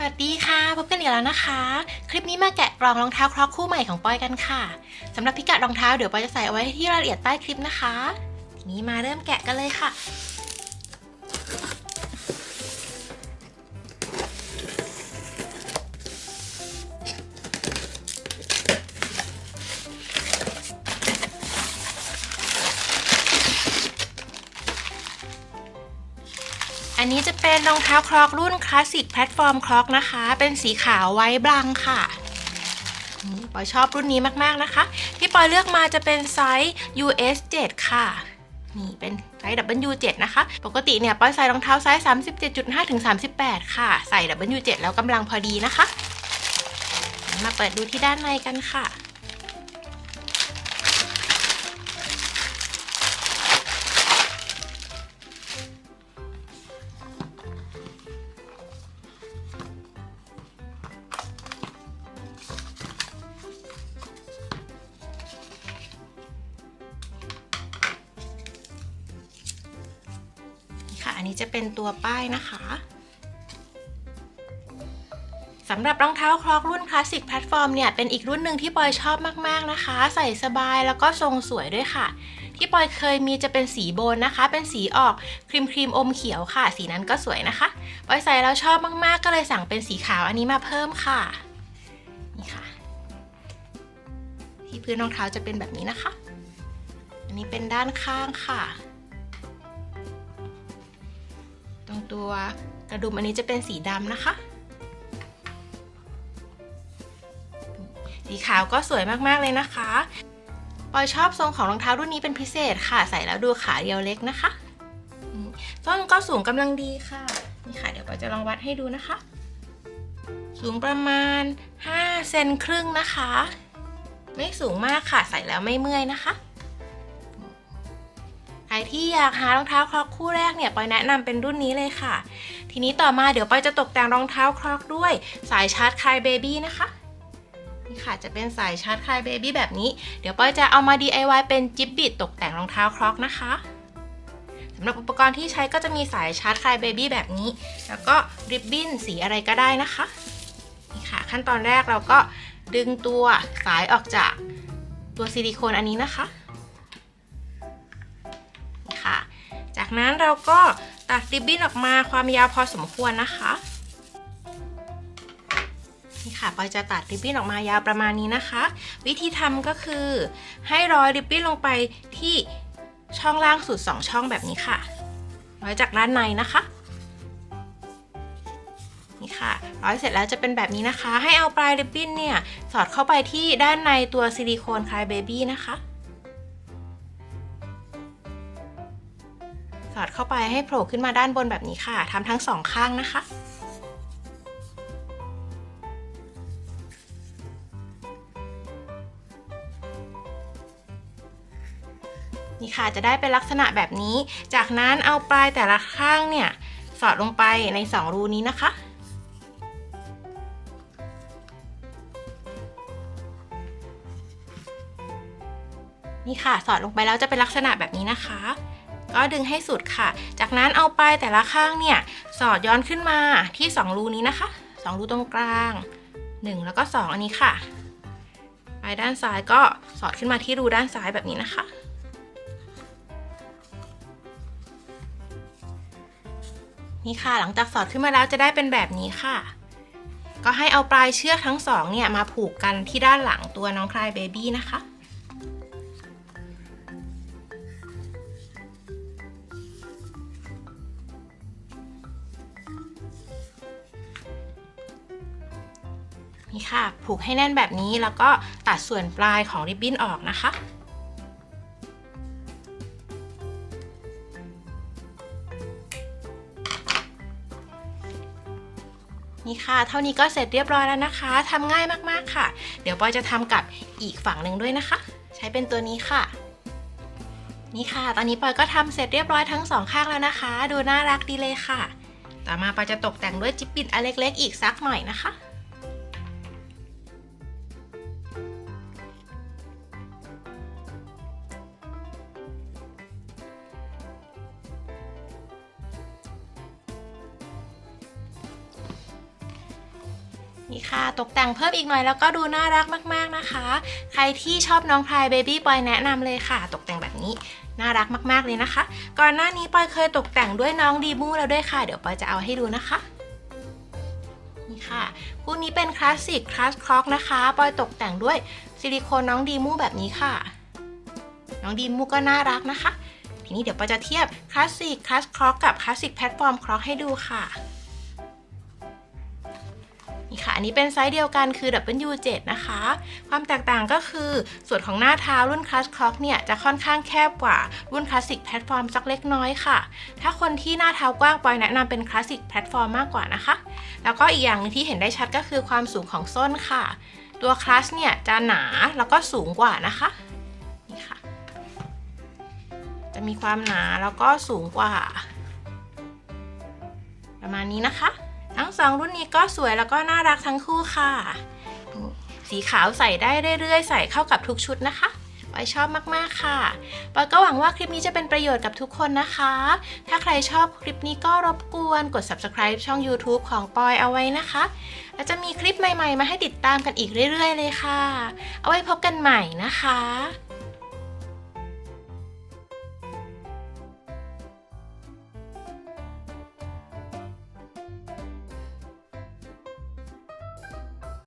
สวัสดีค่ะ พบกันอีกแล้วนะคะ คลิปนี้มาแกะกล่องรองเท้าครอกคู่ใหม่ของปอยกันค่ะสำหรับพิกัดรองเท้าเดี๋ยวปอยจะใส่เอาไว้ที่รายละเอียดใต้คลิปนะคะ ทีนี้มาเริ่มแกะกันเลยค่ะ อันนี้จะเป็นรองเท้าครอกรุ่นคลาสสิกแพลตฟอร์มครอกนะคะ เป็นสีขาวไว้บลังค่ะปอยชอบรุ่นนี้มากๆนะคะ ที่ปอยเลือกมาจะเป็นไซส์ US 7 ค่ะนี่เป็นไซส์ W 7 นะคะ ปกติเนี่ยปอยใส่รองเท้าไซส์ 37.5 ถึง 38 ค่ะ ใส่ W 7 แล้วกำลังพอดีนะคะ มาเปิดดูที่ด้านในกันค่ะ อันนี้จะเป็นตัวป้ายนะคะสำหรับรองเท้าคลอกรุ่นคลาสสิกแพลตฟอร์มเนี่ยเป็นอีกรุ่นหนึ่งที่ปอยชอบมากๆนะคะ ใส่สบายแล้วก็ทรงสวยด้วยค่ะ ที่ปอยเคยมีจะเป็นสีโบนนะคะ เป็นสีออกครีมครีมอมเขียวค่ะ สีนั้นก็สวยนะคะปอยใส่แล้วชอบมากๆ ก็เลยสั่งเป็นสีขาวอันนี้มาเพิ่มค่ะนี่ค่ะ ที่พื้นรองเท้าจะเป็นแบบนี้นะคะ อันนี้เป็นด้านข้างค่ะ ตัวกระดุมอันนี้จะเป็นสีดำนะคะ สีขาวก็สวยมากๆเลยนะคะปอยชอบทรงของรองเท้ารุ่นนี้เป็นพิเศษค่ะ ใส่แล้วดูขาเรียวเล็กนะคะส้นก็สูงกำลังดีค่ะ นี่ค่ะ เดี๋ยวปอยจะลองวัดให้ดูนะคะ สูงประมาณ5เซนครึ่งนะคะ ไม่สูงมากค่ะ ใส่แล้วไม่เมื่อยนะคะ ที่อยากหารองเท้าครอกคู่แรกเนี่ยปอยแนะนำเป็นรุ่นนี้เลยค่ะ ทีนี้ต่อมาเดี๋ยวปอยจะตกแต่งรองเท้าครอกด้วยสายชาร์จคลายเบบี้นะคะนี่ค่ะจะเป็นสายชาร์จคลายเบบี้แบบนี้ เดี๋ยวปอยจะเอามา DIY เป็นจิบบิดตกแต่งรองเท้าครอกนะคะสำหรับอุปกรณ์ที่ใช้ก็จะมีสายชาร์จคลายเบบี้แบบนี้ แล้วก็ริบบิ้นสีอะไรก็ได้นะคะนี่ค่ะขั้นตอนแรกเราก็ดึงตัวสายออกจากตัวซิลิโคนอันนี้นะคะ จากนั้นเราก็ตัดริบบิ้นออกมาความยาวพอสมควรนะคะนี่ค่ะปอยจะตัดริบบิ้นออกมายาวประมาณนี้นะคะ วิธีทำก็คือ ให้ร้อยริบบิ้นลงไปที่ช่องล่างสุด 2 ช่องแบบนี้ค่ะร้อยจากด้านในนะคะนี่ค่ะร้อยเสร็จแล้วจะเป็นแบบนี้นะคะ ให้เอาปลายริบบิ้นเนี่ยสอดเข้าไปที่ด้านในตัวซิลิโคนคลายเบบี้นะคะ เข้าไปให้โผล่ขึ้นมาด้านบนแบบนี้ค่ะทำทั้งสองข้างนะคะ นี่ค่ะจะได้เป็นลักษณะแบบนี้ จากนั้นเอาปลายแต่ละข้างเนี่ย สอดลงไปใน 2 รูนี้นะคะนี่ค่ะ สอดลงไปแล้วจะเป็นลักษณะแบบนี้นะคะ ก็ดึงให้สุดค่ะ จากนั้นเอาปลายแต่ละข้างเนี่ยสอดย้อนขึ้นมาที่ 2 รูนี้นะคะ 2 รูตรงกลาง 1 แล้วก็ 2 อันนี้ค่ะปลายด้านซ้ายก็สอดขึ้นมาที่รูด้านซ้ายแบบนี้นะคะ นี่ค่ะหลังจากสอดขึ้นมาแล้วจะได้เป็นแบบนี้ค่ะ ก็ให้เอาปลายเชือกทั้งสองเนี่ยมาผูกกันที่ด้านหลังตัวน้องคลายเบบี้นะคะ นี่ค่ะ ผูกให้แน่นแบบนี้แล้วก็ตัดส่วนปลายของริบบิ้นออกนะคะ นี่ค่ะ เท่านี้ก็เสร็จเรียบร้อยแล้วนะคะทำง่ายมากๆค่ะ เดี๋ยวปอยจะทำกับอีกฝั่งหนึ่งด้วยนะคะ ใช้เป็นตัวนี้ค่ะนี่ค่ะ ตอนนี้ปอยก็ทำเสร็จเรียบร้อยทั้งสองข้างแล้วนะคะ ดูน่ารักดีเลยค่ะ ต่อมาปอยจะตกแต่งด้วยจิ๊บปิดอันเล็กๆ อีกสักหน่อยนะคะ นี่ค่ะ ตกแต่งเพิ่มอีกหน่อยแล้วก็ดูน่ารักมาก ๆนะคะ ใครที่ชอบน้องพายเบบี้ปอยแนะนำเลยค่ะ ตกแต่งแบบนี้น่ารักมาก ๆ เลยนะคะ ก่อนหน้านี้ปอยเคยตกแต่งด้วยน้องดีมูแล้วด้วยค่ะ เดี๋ยวปอยจะเอาให้ดูนะคะนี่ค่ะคู่นี้เป็นคลาสสิกคลาสคล็อกนะคะปอยตกแต่งด้วยซิลิโคนน้องดีมูแบบนี้ค่ะ น้องดีมูก็น่ารักนะคะ ทีนี้เดี๋ยวปอยจะเทียบคลาสสิกคลาสคล็อกกับคลาสสิกแพลตฟอร์มคล็อกให้ดูค่ะ นี่ค่ะ อันนี้เป็นไซส์เดียวกันคือ W7 นะคะ ความแตกต่างก็คือส่วนของหน้าเท้ารุ่นคลาสคล็อกเนี่ย จะค่อนข้างแคบกว่ารุ่นคลาสสิกแพลตฟอร์มสักเล็กน้อยค่ะ ถ้าคนที่หน้าเท้ากว้างปอยแนะนำเป็นคลาสสิกแพลตฟอร์มมากกว่านะคะ แล้วก็อีกอย่างนึงที่เห็นได้ชัดก็คือความสูงของส้นค่ะ ตัวคลาสเนี่ยจะหนาแล้วก็สูงกว่านะคะนี่ค่ะ จะมีความหนาแล้วก็สูงกว่า ประมาณนี้นะคะ ทั้งสองรุ่นนี้ก็สวยแล้วก็น่ารักทั้งคู่ค่ะ สีขาวใส่ได้เรื่อยๆ ใส่เข้ากับทุกชุดนะคะปอยชอบมากๆค่ะปอยก็หวังว่าคลิปนี้จะเป็นประโยชน์กับทุกคนนะคะ ถ้าใครชอบคลิปนี้ก็รบกวนกด subscribe ช่อง YouTube ของปอยเอาไว้นะคะ แล้วจะมีคลิปใหม่ๆ มาให้ติดตามกันอีกเรื่อย ๆ เลยค่ะ เอาไว้พบกันใหม่นะคะ